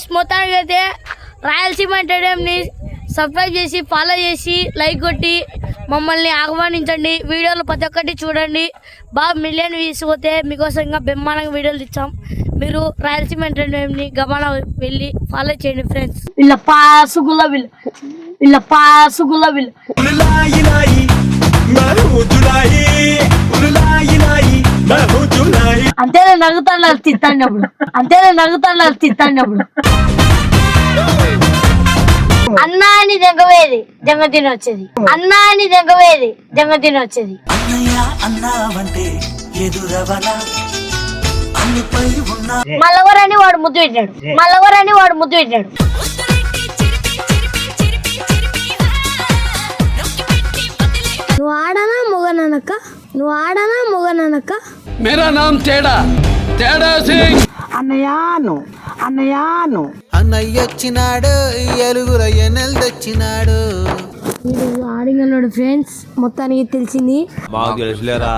Guys మొత్తానికైతే రాయలసీమ ఎంటర్టైన్మెంట్ని subscribe చేసి ఫాలో చేసి లైక్ కొట్టి మమ్మల్ని ఆహ్వానించండి. వీడియోలు ప్రతి ఒక్కటి చూడండి. బాగా మిలియన్ వ్యూస్ పోతే మీకోసం ఇంకా బ్రహ్మాండంగా వీడియోలు ఇచ్చాం మీరు రాయలసీమ ఎంటర్టైన్మెంట్ని గమన వెళ్ళి ఫాలో చేయండి ఫ్రెండ్స్ ఇలా పాసుగుల వీళ్ళు ఇలా పాసుగుల వీళ్ళు అంతేనే నవ్వుతాను నాకు తిత్తాండి అప్పుడు అంతేనే నవ్వుతాను నాకు తిత్తాండి అప్పుడు అన్నా అని దెంగవేది దెంగ తినొచ్చేది అన్నా అని దెంగవేది దెంగ తినొచ్చేది మల్లవరని వాడు ముద్దు పెట్టాడు మల్లవరని వాడు ముద్దు పెట్టాడు మేరా నామ్ తేడా తేడా సింగ్ అన్నయాను అన్నయ్యాను. అన్నయ్య వచ్చినాడు ఎలుగుల ఎన్నెల్ తెచ్చినాడు. మీరు ఫ్రెండ్స్ మొత్తానికి తెలిసింది. మాకు తెలుసులేరా?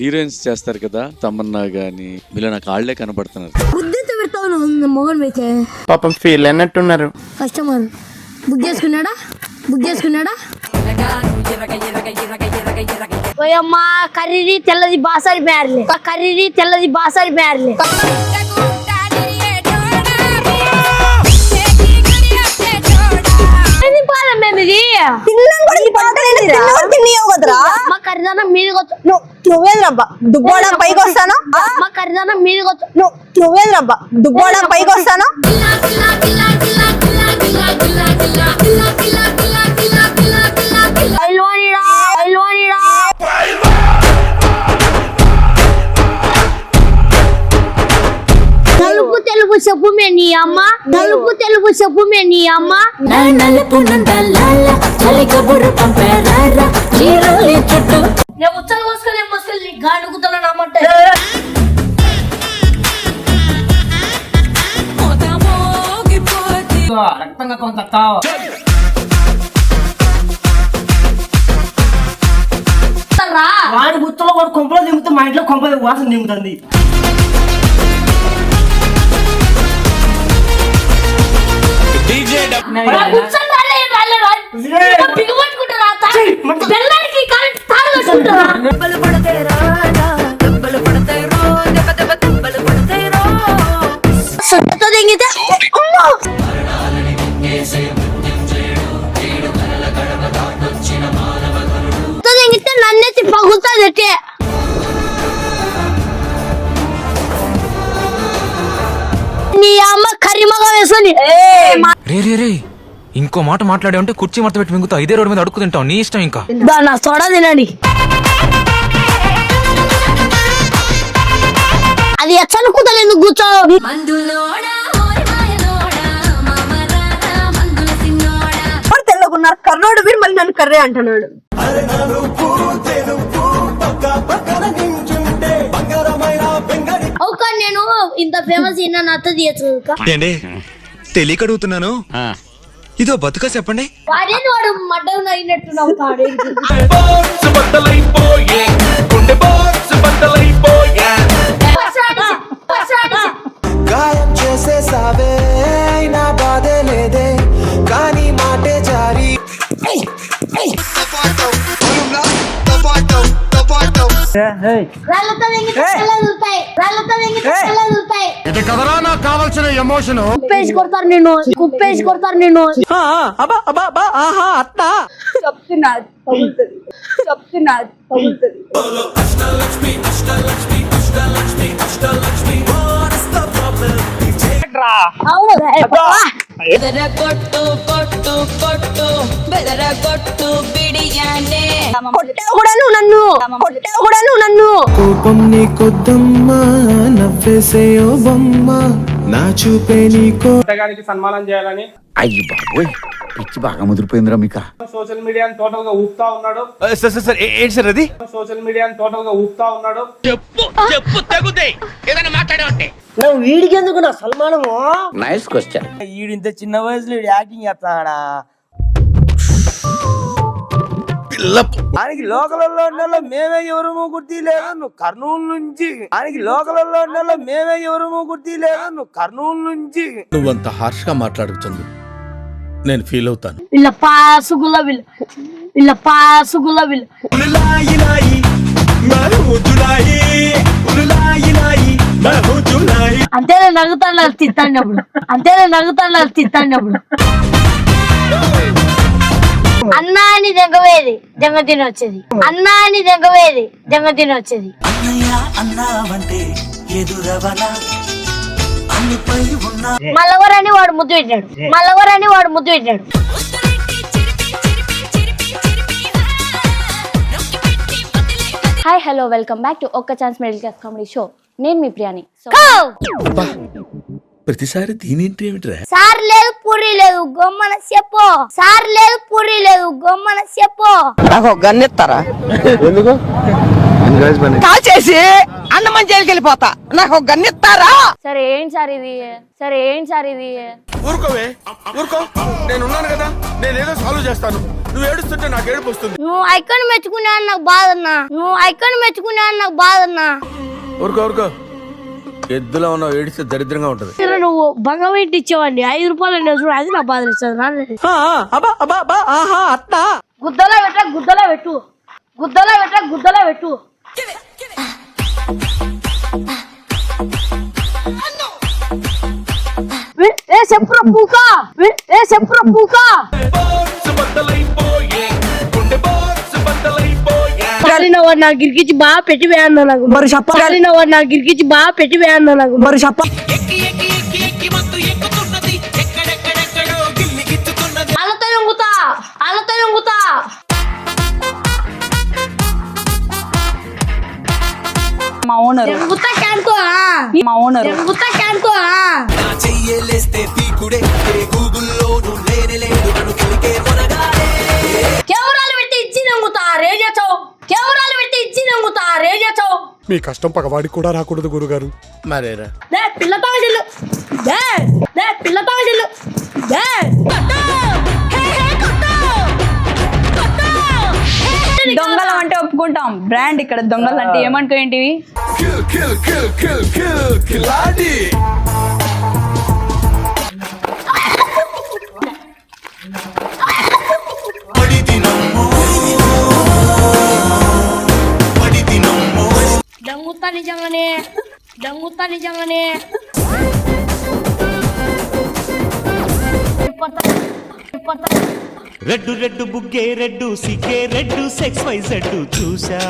హీరోయిన్స్ చేస్తారు కదా తమన్నా గాని మీలో నాకు ఆళ్ళే కనబడుతున్నారు బుద్ధితో పెడతావు మొగన్ పాపం ఫీల్ అన్నట్టున్నారు కస్టమర్ బుక్ చేసుకున్నాడా? బుక్ చేసుకున్నాడా? ఓయమ్మా కర్రీది తెల్లది బాసారి బ్యార్లే కర్రీది తెల్లది బాసారి ఇది? మా మీదకి వచ్చు నువ్వేంద్రబ్బా దుబ్బోడా పైకి వస్తాను? మా మీదకి వచ్చు నువ్వేంద్రబ్బా దుబ్బోడా పైకి వస్తాను? అమ్మ? నలుపు తెలుపు చెప్పు మే నీ అమ్మ నేను ముచ్చలు మోసుకొని మోసుకొని నీ గాడుకుతున్నాను అమ్మంటే రక్తంగా కొంత కావ రా. వాడి గుత్తలో వాడు కొంపలో దిగుతూ మా ఇంట్లో కొంప వాసన దిగుతుంది. రా, రా. తా- బెల్లానికి కరెంట్? సొంతతో తెంగితే అమ్మో! సొంతతో తెంగితే నన్నెత్తి నీ వేసుకొని. రే రే రే. ఇంకో మాట మాట్లాడే ఉంటే కుర్చీ మడత పెట్టి మింగుతావు. ఇదే రోడ్డు మీద అడుక్కు తింటావు. నీ ఇష్టం ఇంకా. దాన్ని సోడా తినండి. అది ఎచ్చని కూతలు ఎందుకు కూర్చో తెల్లగున్నారు? కర్రోడు మళ్ళీ నన్ను కర్రే అంటున్నాడు. నేను ఇంత ఫేమస్ అయినా నాతో తీయచ్చు ఏండి తెలియక అడుగుతున్నాను ఇదో బతుక చెప్పండి. వాడేది వాడు మడ్డలు అయినట్టు నవ్వుతాడు గాయం చేసేసావే నా బాధే ఇది కదరా నాకు కావాల్సిన ఎమోషన్ కుప్పేసి కొడతారు నిన్ను. కుప్పేసి కొడతారు నిన్ను. చెప్తున్నా తగులుతుంది. చెప్తున్నా తగులుతుంది. అవును. కొట్టావు నన్ను కొట్టావు నన్ను. కోపం నీ కొద్దమ్మా నవ్వేసేయో బొమ్మ. నా చూపే నీకో సన్మానం చేయాలని అయ్యి బాబోయ్. పిచ్చి బాగా ముదిరిపోయిందిరా మీకా. సోషల్ మీడియాని టోటల్గా ఊపుతా ఉన్నాడు. సార్ సార్ సార్ ఏంటి సార్ అది? సోషల్ మీడియాని టోటల్గా ఊపుతా ఉన్నాడు. నువ్వు వీడికి ఎందుకు నా సన్మానము నైస్ క్వశ్చన్ ఈడింత చిన్న వయసులో యాక్టింగ్ చేస్తాడా? ఆయనకి లోకలలో ఉన్న మేమే ఎవరము గుర్తి లేదు నువ్వు కర్నూలు నుంచి. ఆయనకి లోకలలో ఉన్న మేమే ఎవరము గుర్తి లేదు నువ్వు కర్నూలు నుంచి. నువ్వంత హార్ష్గా మాట్లాడుతుంది నేను ఫీల్ అవుతాను. వీళ్ళ పాసుగుల వీళ్ళు వీళ్ళ పాసుగుల మహు జులాయి ఉలులాయి లాయి మహు జులాయి అంతేనే నవ్వుతాను అంతేనే నవ్వుతాను తిత్తాడినప్పుడు అన్నా అని దెంగవేది దెంగ తిని వచ్చేది. అన్నా అని దెంగవేది దెంగ తిని వచ్చేది. మల్లవరని వాడు ముద్దు పెట్టాడు. మల్లవరని వాడు ముద్దు పెట్టాడు. Hi hello welcome back to ఒక్క chance middle class comedy show. నేను మీ ప్రియాని. ప్రతిసారి దీనింటి ఏమిట్రా? సార్ లేదు పూరి లేదు గొమ్మన చెప్పు. సార్ లేదు పూరి లేదు గొమ్మన చెప్పు. నాకు గన్నెత్తారా? ఎందుకు? కాల్చేసి అన్నమని జైలుకి వెళ్ళిపోతా. నాకు గన్నెత్తారా సరే ఏంటి సార్ ఇది? సరే ఏంటి సార్ ఇది? ఊరుకోవే. ఊరుకో. నేను ఉన్నాను కదా. నేనేదో సాల్వ్ చేస్తాను. నువ్వు ఏడుస్తుంటే నాకు ఏడుపు వస్తుంది. నువ్వు ఐకాన్ మెచ్చుకున్నా నాకు బాధన్నా నువ్వు ఐకాన్ మెచ్చుకున్నా నాకు బాధన్నా ఊరుకో ఊరుకో. ఎద్దులో ఉన్నావు ఏడిస్తే దరిద్రంగా ఉంటది. నువ్వు బంగవేంటి ఇచ్చేవాడిని? ఐదు రూపాయలు చూడు అది నా బాధ ఇస్తుంది గుద్దలో పెట్ట గుద్దలో పెట్టు. గుద్దలో పెట్ట గుద్దలో పెట్టు. ఏ చెప్పురా పూక? వి- ఏ చెప్పురా పూక? నాకు గిరికిచ్చి బాగా పెట్టి వేయన్నా నాకు మరి చెప్ప కలిన వాడు నాకు గిరికిచ్చి బాగా పెట్టి వేయన్నా నాకు మరి చెప్ప మా ఓనర్ మా ఓనర్ కెమెరాలు పెట్టి ఇచ్చి కెమెరాలు పెట్టి ఇచ్చి మీ కష్టం పగవాడికి కూడా రాకూడదు గురుగారు. మరేరా? దే చెల్లు దే దే చెల్లు దే దొంగలం అంటే ఒప్పుకుంటాం. బ్రాండ్ ఇక్కడ దొంగలు అంటే ఏమనుకో ఏంటివి? Kill, kill, kill, kill, kill, Dangutan nih jangan nih. Nih red red బుగ్గే red సిగ్గే రెడ్డు సెక్స్ వై జెడ్డు చూసా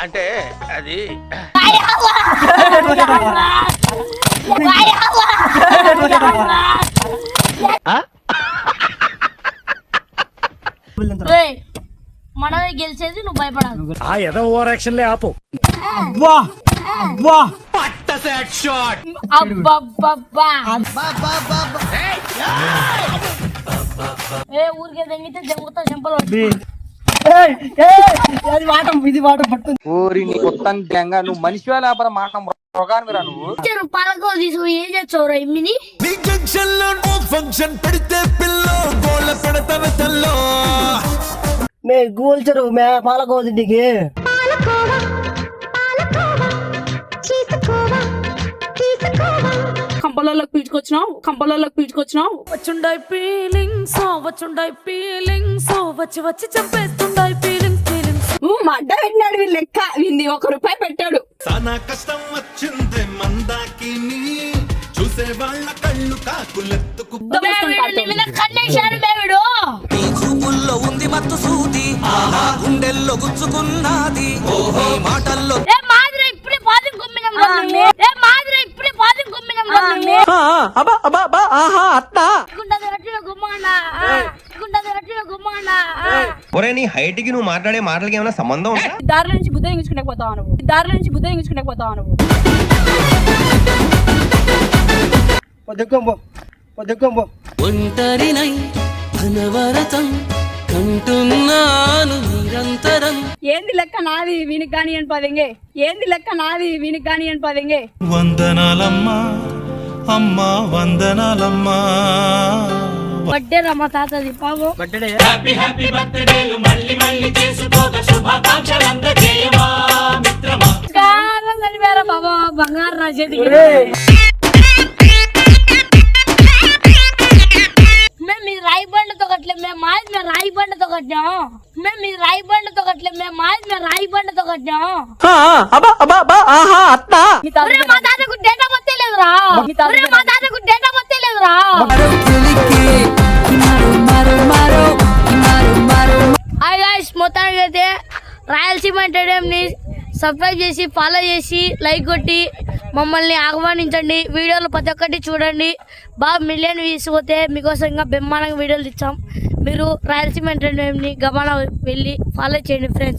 అంటే అది మనమే గెలిచేది నువ్వు భయపడాలి. ఆ ఎద ఓవర్ యాక్షన్లే ఆపు. వా వా అబ్బబ్బబ్బా ఏ ఊరికే దెంగితే దెంగుతా చెంపలు అది వాటం ఇది వాటం పట్టు ఊరి నీ కొత్త దెంగ నువ్వు మనిషి లేకపోతే మాట మృగానివిరా నువ్వు. పాలకో ఏం చేస్తావురా ఇమ్మిని? జంక్షన్లో ఫంక్షన్ పెడితే పిల్ల గోళ్ళ పెడతాన తల్లో. మే గోల్చరు మే పాలకోదింటికి కంపలలోకి పీల్చుకొచ్చినావు? కంపలలోకి పీల్చుకొచ్చినావు? వచ్చుండాయి ఫీలింగ్స్ వచ్చుండాయి ఫీలింగ్స్ వచ్చి వచ్చి చంపేస్తుండాయి ఫీలింగ్స్ ఫీలింగ్స్ మడ్డ పెట్టినాడు వీళ్ళు లెక్క. వీంది ఒక రూపాయి పెట్టాడు. సానా కష్టం వచ్చింది మందాకిని చూసే వాళ్ళ కళ్ళు కాకులెత్తుకు కన్నేశాడు బేవిడు చూపుల్లో ఉంది మత్తు సూది. గుండెల్లో గుచ్చుకున్నది. ఓహో. మాటల్లో ఏ మాదిరి ఇప్పుడే పాదం కొమ్మినం ఏ మాదిరి ఒరే నీ హైట్కి నువ్వు మాట్లాడే మాటలకి ఏమైనా సంబంధం ఉందా? దారిలో నుంచి బుద్ధ ఎంచుకునే పోతావు నువ్వు? దారిలో నుంచి బుద్ధ ఎంచుకునే పోతావు నువ్వు? ఒంటరినై అనవరతం నిరంతరం ఏంది లెక్క నాది వీనికి కానీ అని పదింగే ఏంది లెక్క నాది వీనికి కానీ అని పదింగే వందనాలమ్మా అమ్మా వందనాలమ్మా బర్త్డే రా మా తాతది పాము బర్త్డే కారం కలిపారా బాబా బంగారు నా మేము రాయి బండతో కట్టాం మేము మీ రాయి బండతో కట్టలే. మేము మాది మేము రాయి బండతో కట్టాం ఒరే, మా తాతకు డేటా మొత్తం లేదురా. ఒరే, మా తాతకు డేటా మొత్తం లేదురా. హాయ్ గాయ్స్ మొత్తానికి అయితే రాయలసీమ ఎంటర్టైన్ని సబ్స్క్రైబ్ చేసి ఫాలో చేసి లైక్ కొట్టి మమ్మల్ని ఆహ్వానించండి. వీడియోలు ప్రతి ఒక్కటి చూడండి. బాగా మిలియన్ వ్యూస్ పోతే మీకోసం ఇంకా బ్రహ్మాండంగా వీడియోలు ఇచ్చాం మీరు రాయలసీమ ఎంటర్టైన్మెంట్ని గమనం వెళ్ళి ఫాలో చేయండి ఫ్రెండ్స్